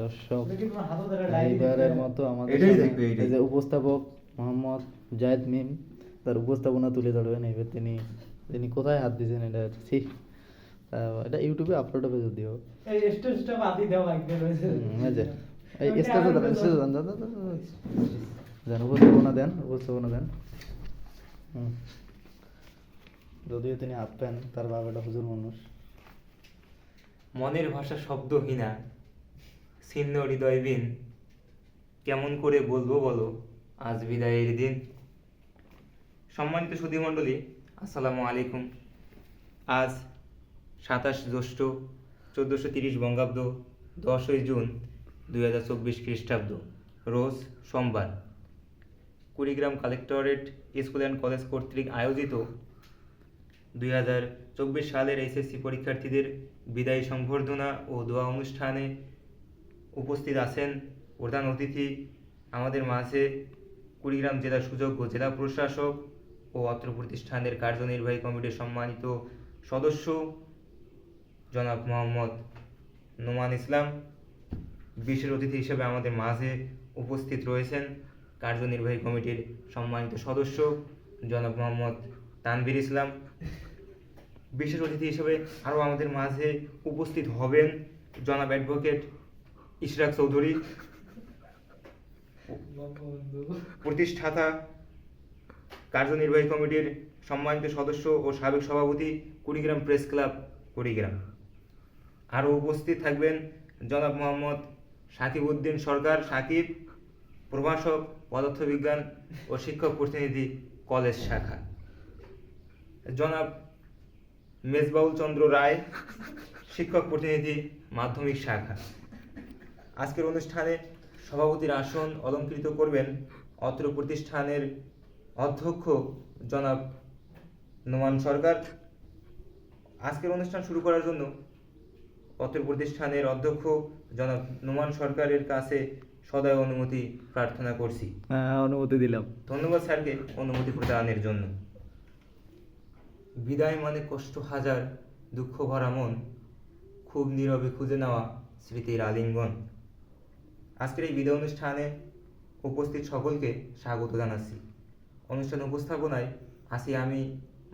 দর্শক হাতে এইবারের মতো আমাদের। এই যে উপস্থাপক মোহাম্মদ জায়েদ মিম তার উপস্থাপনা তুলে ধরবেন। এবার তিনি তিনি কোথায় হাত দিয়েছেন এটা? ছি এটা ইউটিউবে আপলোড হবে যদিও। এই স্টেজটা বাদি লাগবে রয়েছে। দাঁড়ান। দাঁড়ান দাঁড়ান, উপস্থাপনা দেন উপস্থাপনা দেন। যদিও তিনি আপেন তার বাবাটা হুজুর মানুষ। মনের ভাষা শব্দহীনা। ছিন্ন হৃদয়বিন কেমন করে বলব বলো? আজ বিদায়ের দিন। সম্মানিত সুধীমণ্ডলী, আসসালামু আলাইকুম। আজ সাতাশ জ্যৈষ্ঠ চোদ্দোশো তিরিশ বঙ্গাব্দ, দশই জুন দুই হাজার চব্বিশ খ্রিস্টাব্দ, রোজ সোমবার। Kurigram collectorate school and college কর্তৃক আয়োজিত দুই হাজার চব্বিশ সালের এইচএসসি পরীক্ষার্থীদের বিদায়ী সংবর্ধনা ও দোয়া অনুষ্ঠানে উপস্থিত আছেন প্রধান অতিথি আমাদের মাঝে কুড়িগ্রাম জেলা সুযোগ্য জেলা প্রশাসক ও অত্র প্রতিষ্ঠানের কার্যনির্বাহী কমিটির সম্মানিত সদস্য জনাব মোহাম্মদ নোমান ইসলাম, বিশেষ অতিথি হিসেবে আমাদের মাঝে উপস্থিত রয়েছেন কার্যনির্বাহী কমিটির সম্মানিত সদস্য জনাব মোহাম্মদ তানভীর ইসলাম। বিশেষ অতিথি হিসেবে আরও আমাদের মাঝে উপস্থিত হবেন জনাব অ্যাডভোকেট ইশরাক চৌধুরী, প্রতিষ্ঠাতা, কার্যনির্বাহী কমিটির সম্মানিত সদস্য ও সাবেক সভাপতি কুড়িগ্রাম প্রেস ক্লাব, কুড়িগ্রাম। আরও উপস্থিত থাকবেন জনাব মোহাম্মদ সাকিব উদ্দিন সরকার, সাকিব, প্রভাষক, পদার্থবিজ্ঞান ও শিক্ষক প্রতিনিধি, কলেজ শাখা। জনাব মেজবাউল চন্দ্র রায়, শিক্ষক প্রতিনিধি, মাধ্যমিক শাখা। আজকের অনুষ্ঠানে সভাপতির আসন অলঙ্কৃত করবেন অত্র প্রতিষ্ঠানের অধ্যক্ষ জনাব নোমান সরকার। আজকের অনুষ্ঠান শুরু করার জন্য অত্র প্রতিষ্ঠানের অধ্যক্ষ জনাব নোমান সরকারের কাছে সদয় অনুমতি প্রার্থনা করছি। হ্যাঁ অনুমতি দিলাম। ধন্যবাদ স্যারকে অনুমতি প্রদানের জন্য। বিদায় মানে কষ্ট হাজার দুঃখ ভরা মন খুব নীরবে খুঁজে নেওয়া স্মৃতির আলিঙ্গন। আজকের এই বিদায় অনুষ্ঠানে উপস্থিত সকলকে স্বাগত জানাচ্ছি। অনুষ্ঠান উপস্থাপনায় আছি আমি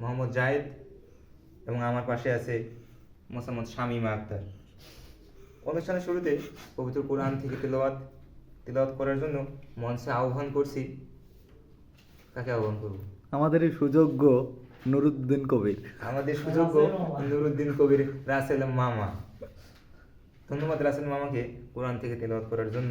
মোহাম্মদ জায়েদ এবং আমার পাশে আছে মোসাম্মদ শামীমা আক্তার। অনুষ্ঠানের শুরুতে পবিত্র কোরআন থেকে তেলাওয়াত তেলাওয়াত করার জন্য মঞ্চে আহ্বান করছি। কাকে আহ্বান করব? আমাদের এই সুযোগ্য নুরুদ্দিন কবির। আমাদের সুযোগ্য নুরুদ্দিন কবির রাসেল মামা। ধন্যবাদ রাসেল মামাকে কোরআন থেকে তেলাওয়াত করার জন্য